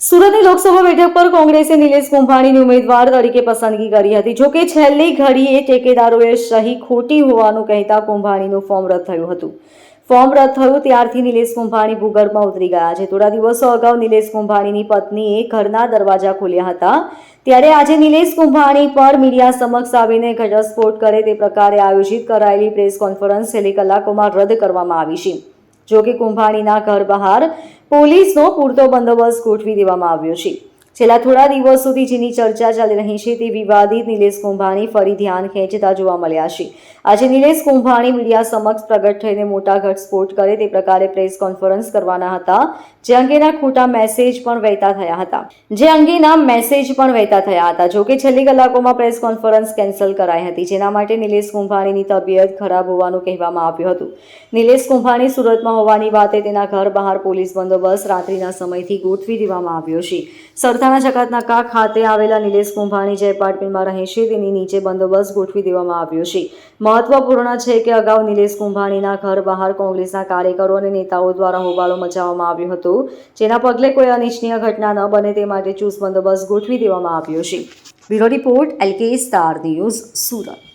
સુરતની લોકસભા બેઠક પર કોંગ્રેસે નિલેશ કુંભાણીની ઉમેદવાર તરીકે પસંદગી કરી હતી. જોકે છેલ્લી ઘડીએ ટેકેદારોએ સહી ખોટી હોવાનું કહેતા કુંભાણીનું ફોર્મ રદ થયું હતું. ફોર્મ રદ થયું ત્યારથી નિલેશ કુંભાણી ભૂગર્ભમાં ઉતરી ગયા છે. થોડા દિવસો અગાઉ નિલેશ કુંભાણીની પત્નીએ ઘરના દરવાજા ખોલ્યા હતા. ત્યારે આજે નિલેશ કુંભાણી પર મીડિયા સમક્ષ આવીને ઘટસ્ફોટ કરે તે પ્રકારે આયોજિત કરાયેલી પ્રેસ કોન્ફરન્સ છેલ્લી કલાકોમાં રદ કરવામાં આવી છે. જોકે કુંભાણીના ઘર બહાર પોલીસનો પૂરતો બંદોબસ્ત ગોઠવી દેવામાં આવ્યો છે. છેલ્લા થોડા દિવસોથી જેની ચર્ચા ચાલી રહી છે તે વિવાદિત નિલેશ કુંભાણી ફરી ધ્યાન ખેંચતા જોવા મળ્યા છે. આજે નિલેશ કુંભાણી મીડિયા સમક્ષ પ્રગટ થઈને મોટા ઘટસ્ફોટ કરે તે પ્રકારે પ્રેસ કોન્ફરન્સ કરવાના હતા, જે અંગેના ખોટા મેસેજ પણ વહેતા થયા હતા. જે અંગેના મેસેજ પણ વહેતા થયા હતા. જોકે છેલ્લી કલાકોમાં પ્રેસ કોન્ફરન્સ કેન્સલ કરાઈ હતી, જેના માટે નિલેશ કુંભાણીની તબિયત ખરાબ હોવાનું કહેવામાં આવ્યું હતું. નિલેશ કુંભાણી સુરતમાં હોવાની વાતે તેના ઘર બહાર પોલીસ બંદોબસ્ત રાત્રિના સમયથી ગોઠવી દેવામાં આવ્યો છે. સરથાના જકાતનાકા ખાતે આવેલા નિલેશ કુંભાણી જે એપાર્ટમેન્ટમાં રહે છે તેની નીચે બંદોબસ્ત ગોઠવી દેવામાં આવ્યો છે. મહત્વપૂર્ણ છે કે અગાઉ નિલેશ કુંભાણીના ઘર બહાર કોંગ્રેસના કાર્યકરો અને નેતાઓ દ્વારા હોબાળો મચાવવામાં આવ્યો હતો. જેના પગલે કોઈ અનિચ્છનીય ઘટના ન બને તે માટે ચુસ્ત બંદોબસ્ત ગોઠવી દેવામાં આવ્યો છે. Bureau report LK star news Surat.